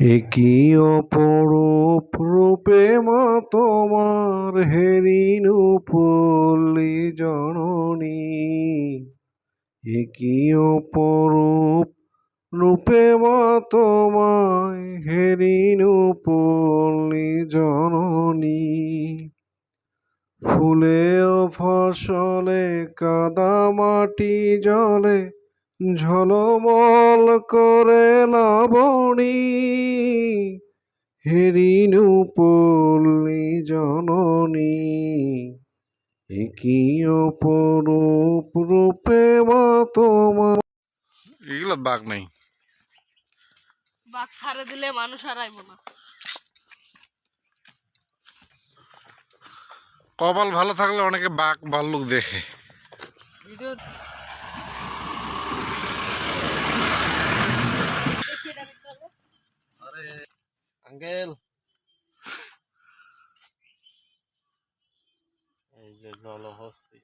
একই অপরূপ রূপে মা তোমার হেরিনু পল্লী জননী। একই অপরূপ রূপে মা তোমায় হেরিনু পল্লী জননী। ফুলে ও ফসলে, কাদা মাটি জলে ঝলমল করে লাবণী হেরিনু পল্লী জননী একই অপরূপ রূপে মা তোমার। এগুলো বাঘ নাই। বাঘ ছাড়ে দিলে মানুষ আর আইব না। কপাল ভালো থাকলে অনেকে বাঘ ভাল্লুক দেখে। আঙ্কেল। এই যে জলহস্তি।